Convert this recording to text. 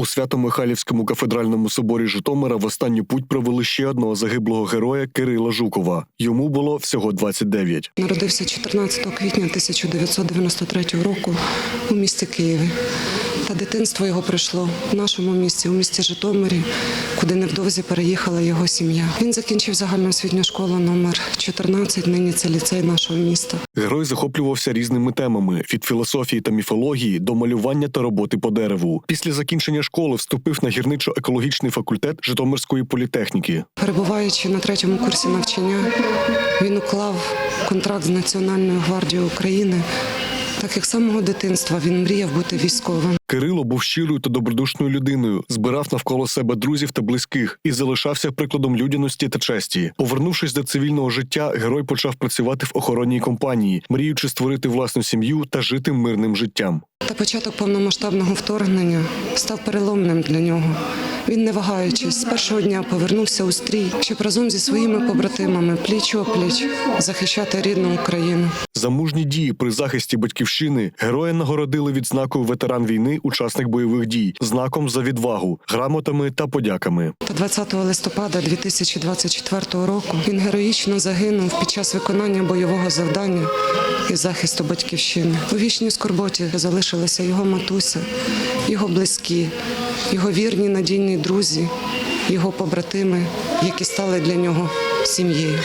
У Свято-Михайлівському кафедральному соборі Житомира в останню путь провели ще одного загиблого героя Кирила Жукова. Йому було всього 29. Народився 14 квітня 1993 року у місті Києві. Та дитинство його пройшло в нашому місті, у місті Житомирі, куди невдовзі переїхала його сім'я. Він закінчив загальноосвітню школу номер 14, нині це ліцей нашого міста. Герой захоплювався різними темами від філософії та міфології до малювання та роботи по дереву. Після закінчення школи вступив на гірничо-екологічний факультет Житомирської політехніки. Перебуваючи на третьому курсі навчання, він уклав контракт з Національною гвардією України. Так як з самого дитинства він мріяв бути військовим. Кирило був щирою та добродушною людиною, збирав навколо себе друзів та близьких і залишався прикладом людяності та честі. Повернувшись до цивільного життя, герой почав працювати в охоронній компанії, мріючи створити власну сім'ю та жити мирним життям. Та початок повномасштабного вторгнення став переломним для нього. Він, не вагаючись, з першого дня повернувся у стрій, щоб разом зі своїми побратимами пліч опліч захищати рідну Україну. За мужні дії при захисті батьківщини героя нагородили відзнакою ветеран війни, учасник бойових дій, знаком за відвагу, грамотами та подяками. Та 20 листопада 2024 року він героїчно загинув під час виконання бойового завдання і захисту батьківщини. У вічній скорботі залишилася його матуся, його близькі, його вірні надійні друзі, його побратими, які стали для нього сім'єю.